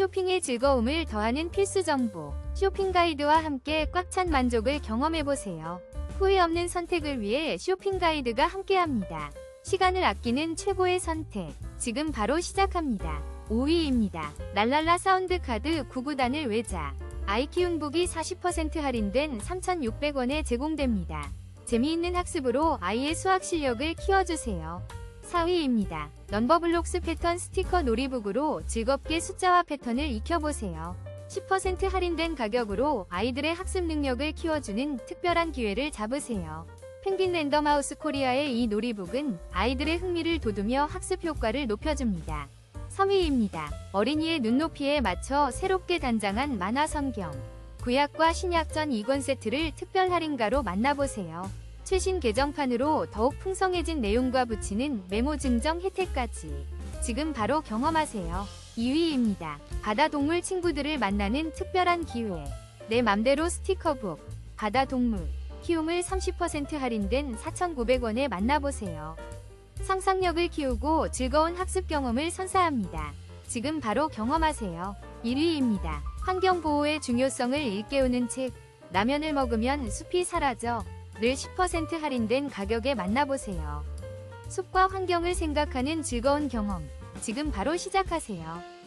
쇼핑의 즐거움을 더하는 필수 정보. 쇼핑 가이드와 함께 꽉 찬 만족을 경험해보세요. 후회 없는 선택을 위해 쇼핑 가이드가 함께합니다. 시간을 아끼는 최고의 선택. 지금 바로 시작합니다. 5위입니다. 랄랄라 사운드 카드 9구단을 외자. 아이키운북이 40% 할인된 3,600원에 제공됩니다. 재미있는 학습으로 아이의 수학 실력을 키워주세요. 4위입니다. 넘버블록스 패턴 스티커 놀이북으로 즐겁게 숫자와 패턴을 익혀보세요. 10% 할인된 가격으로 아이들의 학습 능력을 키워주는 특별한 기회를 잡으세요. 펭귄 랜덤하우스 코리아의 이 놀이북은 아이들의 흥미를 돋우며 학습 효과를 높여줍니다. 3위입니다. 어린이의 눈높이에 맞춰 새롭게 단장한 만화 성경. 구약과 신약전 2권 세트를 특별 할인가로 만나보세요. 최신 개정판으로 더욱 풍성해진 내용과 붙이는 메모 증정 혜택까지. 지금 바로 경험하세요. 2위입니다. 바다 동물 친구들을 만나는 특별한 기회. 내 맘대로 스티커북. 바다 동물. 키움을 30% 할인된 4,900원에 만나보세요. 상상력을 키우고 즐거운 학습 경험을 선사합니다. 지금 바로 경험하세요. 1위입니다. 환경보호의 중요성을 일깨우는 책. 라면을 먹으면 숲이 사라져. 늘10% 할인된 가격에 만나보세요. 숲과 환경을 생각하는 즐거운 경험. 지금 바로 시작하세요.